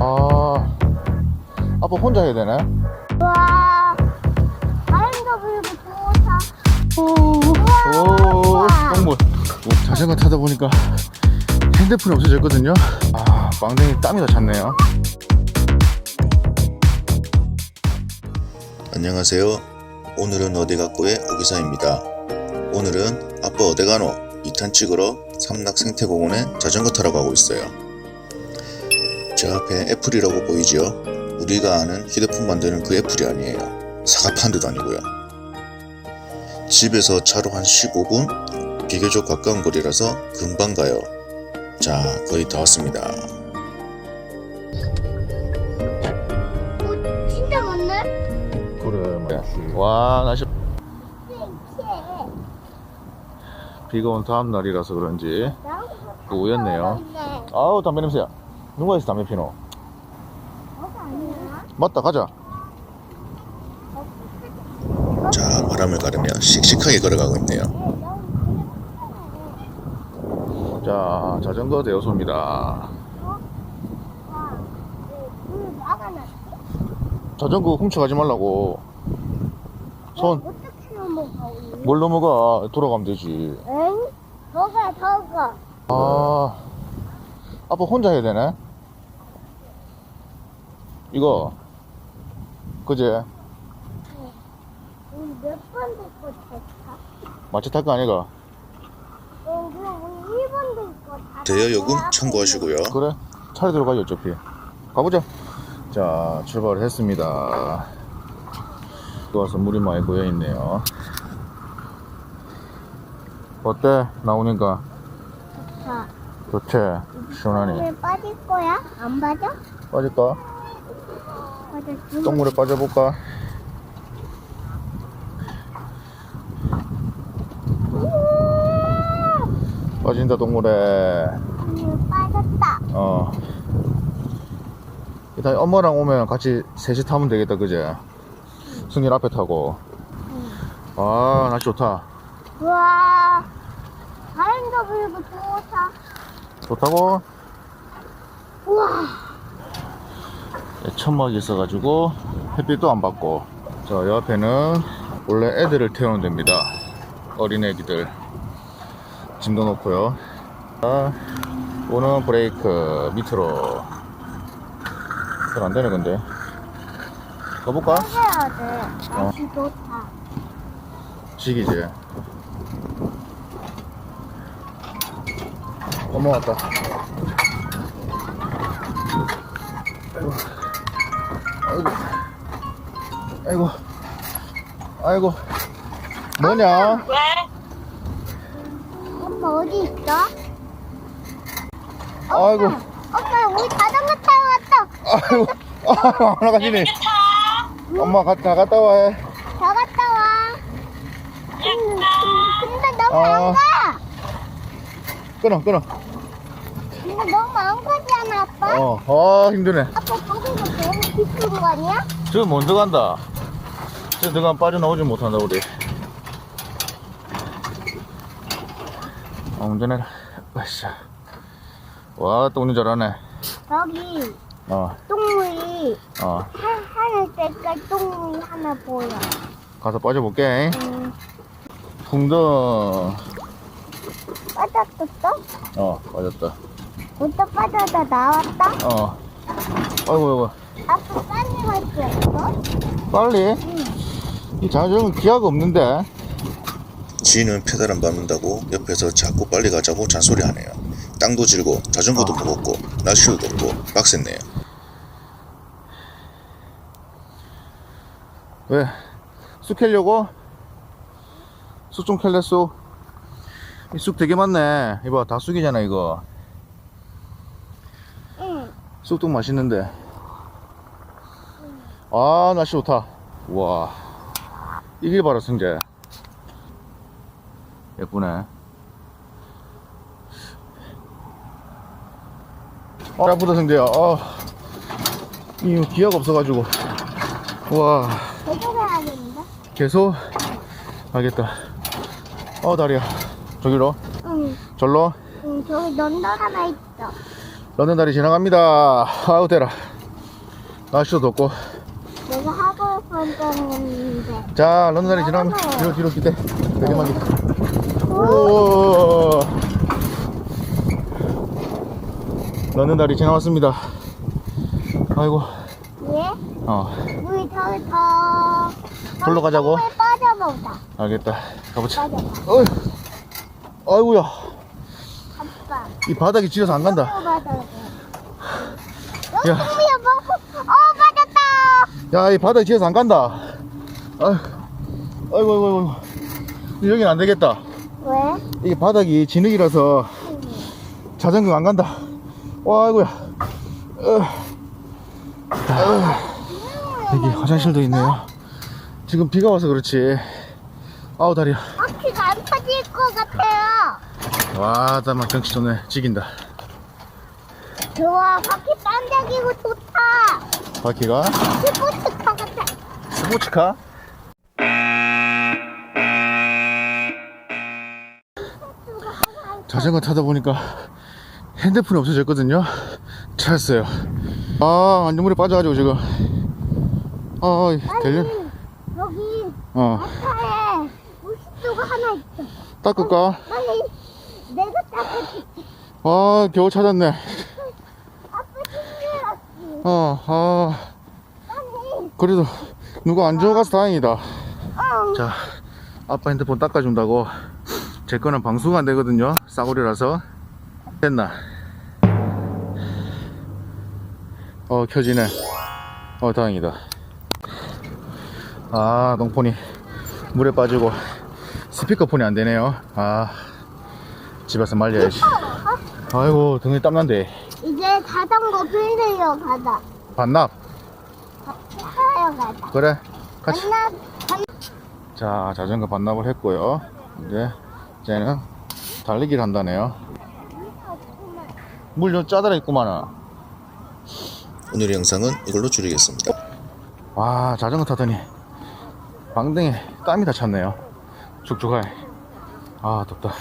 아, 아빠 혼자 해야 되네? 와, 바람도 불고 좋다. 오, 똥물. 오, 자전거 타다 보니까 핸드폰이 없어졌거든요. 아, 빵댕이 땀이 다 찼네요. 안녕하세요. 오늘은 어디 갔고의 오기사입니다. 오늘은 아빠 어디 가노? 2탄 찍으러 삼락 생태공원에 자전거 타러 가고 있어요. 저 앞에 애플이라고 보이죠? 우리가 아는 휴대폰 만드는 그 애플이 아니에요. 사과판도 아니고요. 집에서 차로 한 15분? 비교적 가까운 거리라서 금방 가요. 자, 거의 다 왔습니다. 오, 진짜 많네? 그래, 뭐야. 와, 날씨. 비가 온 다음 날이라서 그런지 또 우였네요. 아우, 담배 냄새야. 누가 있어, 담배 피노? 맞다, 가자. 자, 바람을 가르며 씩씩하게 걸어가고 있네요. 자, 자전거 대여소입니다. 자전거 훔쳐가지 말라고. 손, 어떻게 넘어가? 뭘 넘어가? 돌아가면 되지. 응? 더가, 더가. 아, 아빠 혼자 해야 되네? 이거, 그제? 우리 몇번 듣고 됐다? 마치 탈거 아니가? 응, 그럼 우리 1번 듣고 다. 대여 요금 참고하시고요. 그래? 차에 들어가지, 어차피. 가보자. 자, 출발을 했습니다. 또 와서 물이 많이 고여있네요. 어때? 나오니까 자, 좋지? 시원하니? 물 빠질 거야? 안 빠져? 빠질까? 똥물에 빠져볼까? 빠진다, 똥물에. 물 빠졌다. 어. 일단 엄마랑 오면 같이 셋이 타면 되겠다, 그제? 승일 앞에 타고. 아, 날씨 좋다. 우와, 바람도 불고 좋다. 좋다고? 우와, 네, 천막이 있어가지고 햇빛도 안 받고. 자, 옆에는 원래 애들을 태우는 데입니다. 어린 애기들. 짐도 놓고요. 자, 오는 브레이크 밑으로. 잘 안 되네, 근데. 가볼까? 해야 돼. 날씨 좋다. 지기지. 왔다. 아이고. 아이고. 아이고. 뭐냐? 엄마 어디 있어? 아이고. 엄마 우리 자전거 타고 왔다. 아이고. 아, 하나 가지네. 엄마 갔다 갔다 와. 더 갔다 와. 음, 근데 너무 아. 안 가. 끊어 끊어. 근데 너무 안 가잖아 아빠. 어. 아 힘드네. 아빠 거기서 너 거 아니야? 저 먼저 간다. 저 들어가면 빠져나오지 못한다 우리. 아, 운전해라. 으쌰. 와, 또 운전 잘하네. 여기 어, 똥물이 어. 하, 하늘 색깔 똥물이 하나 보여. 가서 빠져볼게. 음, 풍덩. 빠졌었어? 어, 빠졌다. 어디다 빠져다 나왔다? 어. 아이고, 아 빠 빨리? 아이고. 빨리? 이 자전거 기아가 없는데? 지는 페달 안 밟는다고 옆에서 자꾸 빨리 가자고 잔소리 하네요. 땅도 질고 자전거도 아. 무겁고 날씨도 덥고 빡셌네요. 왜? 쑥 캐려고? 쑥 좀 캘래, 쑥? 이 쑥 되게 많네. 이봐, 다 쑥이잖아, 이거. 응. 쑥도 맛있는데. 아, 날씨 좋다. 우와. 이길 봐라, 승재. 예쁘네. 어, 아프다, 승재야. 아, 이 기아가 없어가지고. 와, 계속 해야겠는데? 계속 알겠다. 어, 다리야. 저기로? 응. 절로? 응, 저기 넌더 하나 있어. 런던 다리 지나갑니다. 아우, 대라. 날씨도 덥고. 내가 하고 싶었는데. 자, 런던다리 지나가면 뒤로, 뒤로 기대. 내리막 기대. 오. 런던 다리 지나왔습니다. 아이고, 예? 어, 우리 더, 더. 돌로 가자고? 빠져보자. 알겠다. 가보자. 빠져봐. 어이, 아이고야. 아빠. 이 바닥이 지려서 안 간다. 또 빠져봐. 야. 야, 이 바닥이 지려서 안 간다. 아이고, 아이고, 아이고. 여긴 안 되겠다. 왜? 이게 바닥이 진흙이라서 자전거가 안 간다. 와, 아이고야. 여기 화장실도 있네요. 지금 비가 와서 그렇지. 아우, 다리야. 바퀴가 안 터질 것 같아요. 와, 잠만 경치 좋네. 지긴다. 좋아, 바퀴 반짝이고 좋다. 바퀴가 스포츠카 같아. 스포츠카. 자전거 타다 보니까 핸드폰이 없어졌거든요. 찾았어요. 아, 완전 물에 빠져가지고 지금. 아, 대련. 여기 어, 앞에 물수도가 하나 있어. 닦을까? 빨리 내가 닦아줄게. 아, 겨우 찾았네. 어, 아. 그래도 누가 안 주워가서 다행이다. 어. 자, 아빠 핸드폰 닦아준다고. 제 거는 방수가 안 되거든요. 싸구려라서. 됐나? 어, 켜지네. 어, 다행이다. 아, 농폰이 물에 빠지고 스피커폰이 안 되네요. 아, 집에서 말려야지. 아이고, 등에 땀난데. 자전거 빌리러 가자. 반납. 타러 가자. 그래. 같이. 만나 만 자, 자전거 반납을 했고요. 이제 쟤는 달리기를 한다네요. 물 좀 짜들어 있구만아. 오늘의 영상은 이걸로 줄이겠습니다. 와, 자전거 타더니 방댕에 땀이 다 찼네요. 축축하게. 아, 덥다.